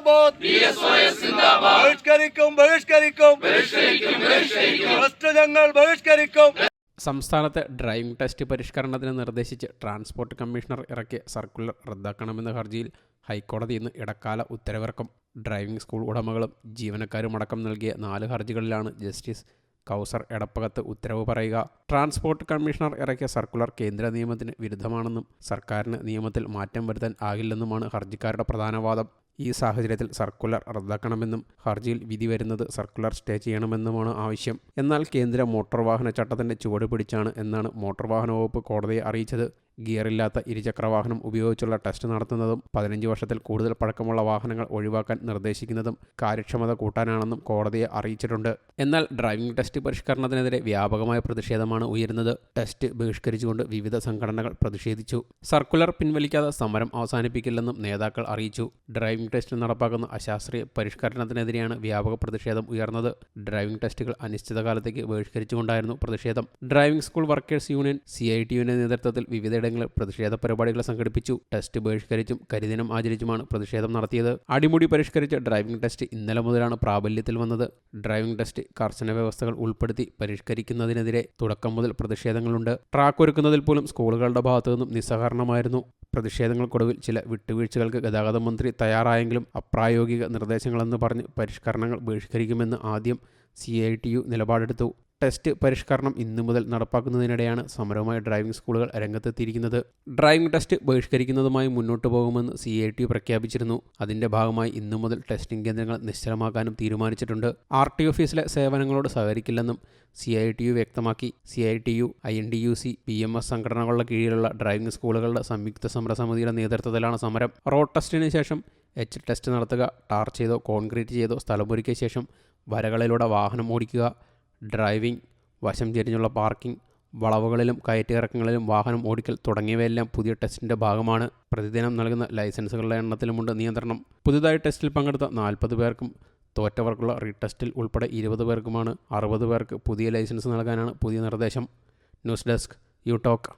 സിന്ദാബാദ്. ബഹിഷ്കരിക്കും ബഹിഷ്കരിക്കും. ഞങ്ങൾ ബഹിഷ്കരിക്കും. സംസ്ഥാനത്തെ ഡ്രൈവിംഗ് ടെസ്റ്റ് പരിഷ്കരണത്തിന് നിർദ്ദേശിച്ച് ട്രാൻസ്പോർട്ട് കമ്മീഷണർ ഇറക്കിയ സർക്കുലർ റദ്ദാക്കണമെന്ന ഹർജിയിൽ ഹൈക്കോടതി ഇന്ന് ഇടക്കാല ഉത്തരവിറക്കും. ഡ്രൈവിംഗ് സ്കൂൾ ഉടമകളും ജീവനക്കാരും അടക്കം നൽകിയ നാല് ഹർജികളിലാണ് ജസ്റ്റിസ് കൗസർ എടപ്പകത്ത് ഉത്തരവ് പറയുക. ട്രാൻസ്പോർട്ട് കമ്മീഷണർ ഇറക്കിയ സർക്കുലർ കേന്ദ്ര നിയമത്തിന് വിരുദ്ധമാണെന്നും സർക്കാരിന് നിയമത്തിൽ മാറ്റം വരുത്താൻ ആകില്ലെന്നുമാണ് ഹർജിക്കാരുടെ പ്രധാന വാദം. ഈ സാഹചര്യത്തിൽ സർക്കുലർ റദ്ദാക്കണമെന്നും ഹർജിയിൽ വിധി വരുന്നത് സർക്കുലർ സ്റ്റേ ചെയ്യണമെന്നുമാണ് ആവശ്യം. എന്നാൽ കേന്ദ്ര മോട്ടോർ വാഹന ചട്ടത്തിന്റെ ചുവട് പിടിച്ചാണ് എന്നാണ് മോട്ടോർ വാഹന വകുപ്പ് കോടതിയെ അറിയിച്ചത്. ഗിയറില്ലാത്ത ഇരുചക്രവാഹനം ഉപയോഗിച്ചുള്ള ടെസ്റ്റ് നടത്തുന്നതും പതിനഞ്ച് വർഷത്തിൽ കൂടുതൽ പഴക്കമുള്ള വാഹനങ്ങൾ ഒഴിവാക്കാൻ നിർദ്ദേശിക്കുന്നതും കാര്യക്ഷമത കൂട്ടാനാണെന്നും കോടതിയെ അറിയിച്ചിട്ടുണ്ട്. എന്നാൽ ഡ്രൈവിംഗ് ടെസ്റ്റ് പരിഷ്കരണത്തിനെതിരെ വ്യാപകമായ പ്രതിഷേധമാണ് ഉയരുന്നത്. ടെസ്റ്റ് ബഹിഷ്കരിച്ചുകൊണ്ട് വിവിധ സംഘടനകൾ പ്രതിഷേധിച്ചു. സർക്കുലർ പിൻവലിക്കാതെ സമരം അവസാനിപ്പിക്കില്ലെന്നും നേതാക്കൾ അറിയിച്ചു. ഡ്രൈവിംഗ് ടെസ്റ്റ് നടപ്പാക്കുന്ന അശാസ്ത്രീയ പരിഷ്കരണത്തിനെതിരെയാണ് വ്യാപക പ്രതിഷേധം ഉയർന്നത്. ഡ്രൈവിംഗ് ടെസ്റ്റുകൾ അനിശ്ചിതകാലത്തേക്ക് ബഹിഷ്കരിച്ചുകൊണ്ടായിരുന്നു പ്രതിഷേധം. Driving school workers union C I T യുവിന്റെ നേതൃത്വത്തിൽ വിവിധയിടങ്ങളിൽ പ്രതിഷേധ പരിപാടികൾ സംഘടിപ്പിച്ചു. ടെസ്റ്റ് ബഹിഷ്കരിച്ചും കരിദിനം ആചരിച്ചുമാണ് പ്രതിഷേധം നടത്തിയത്. അടിമുടി പരിഷ്കരിച്ച ഡ്രൈവിംഗ് ടെസ്റ്റ് ഇന്നലെ മുതലാണ് പ്രാബല്യത്തിൽ വന്നത്. ഡ്രൈവിംഗ് ടെസ്റ്റ് കർശന വ്യവസ്ഥകൾ ഉൾപ്പെടുത്തി പരിഷ്കരിക്കുന്നതിനെതിരെ തുടക്കം മുതൽ പ്രതിഷേധങ്ങളുണ്ട്. ട്രാക്ക് ഒരുക്കുന്നതിൽ പോലും സ്കൂളുകളുടെ ഭാഗത്തു നിന്നും നിസ്സഹകരണമായിരുന്നു. പ്രതിഷേധങ്ങൾക്കൊടുവിൽ ചില വിട്ടുവീഴ്ചകൾക്ക് ഗതാഗത മന്ത്രി തയ്യാറായെങ്കിലും അപ്രായോഗിക നിർദ്ദേശങ്ങളെന്ന് പറഞ്ഞ് പരിഷ്കരണങ്ങൾ ബഹിഷ്കരിക്കുമെന്ന് ആദ്യം സി ഐ ടി യു നിലപാടെടുത്തു. ടെസ്റ്റ് പരിഷ്കരണം ഇന്നു മുതൽ നടപ്പാക്കുന്നതിനിടെയാണ് സമരവുമായി ഡ്രൈവിംഗ് സ്കൂളുകൾ രംഗത്തെത്തിയിരിക്കുന്നത്. ഡ്രൈവിംഗ് ടെസ്റ്റ് ബഹിഷ്കരിക്കുന്നതുമായി മുന്നോട്ട് പോകുമെന്ന് സി ഐ ടി പ്രഖ്യാപിച്ചിരുന്നു. അതിന്റെ ഭാഗമായി ഇന്നു മുതൽ ടെസ്റ്റിംഗ് കേന്ദ്രങ്ങൾ നിശ്ചലമാക്കാനും തീരുമാനിച്ചിട്ടുണ്ട്. ആർ ടി ഓഫീസിലെ സേവനങ്ങളോട് സഹകരിക്കില്ലെന്നും സി ഐ ടി യു വ്യക്തമാക്കി. C I T U I N D U C P M S സംഘടനകളുടെ കീഴിലുള്ള ഡ്രൈവിംഗ് സ്കൂളുകളുടെ സംയുക്ത സമരസമിതിയുടെ നേതൃത്വത്തിലാണ് സമരം. റോഡ് ടെസ്റ്റിന് ശേഷം എച്ച് ടെസ്റ്റ് നടത്തുക ടാർ ചെയ്തോ കോൺക്രീറ്റ് ചെയ്തോ സ്ഥലമൊരുക്കിയ ശേഷം വരകളിലൂടെ വാഹനം ഓടിക്കുക ഡ്രൈവിംഗ് വശം ചെരിഞ്ഞുള്ള പാർക്കിംഗ് വളവുകളിലും കയറ്റിറക്കങ്ങളിലും വാഹനം ഓടിക്കൽ തുടങ്ങിയവയെല്ലാം പുതിയ ടെസ്റ്റിന്റെ ഭാഗമാണ്. പ്രതിദിനം നൽകുന്ന ലൈസൻസുകളുടെ എണ്ണത്തിലുമുണ്ട് നിയന്ത്രണം. പുതുതായി ടെസ്റ്റിൽ പങ്കെടുത്ത നാൽപ്പത് പേർക്കും തോറ്റവർക്കുള്ള റീടെസ്റ്റിൽ ഉൾപ്പെടെ ഇരുപത് പേർക്കുമാണ് അറുപത് പേർക്ക് പുതിയ ലൈസൻസ് നൽകാനാണ് പുതിയ നിർദ്ദേശം. News desk you talk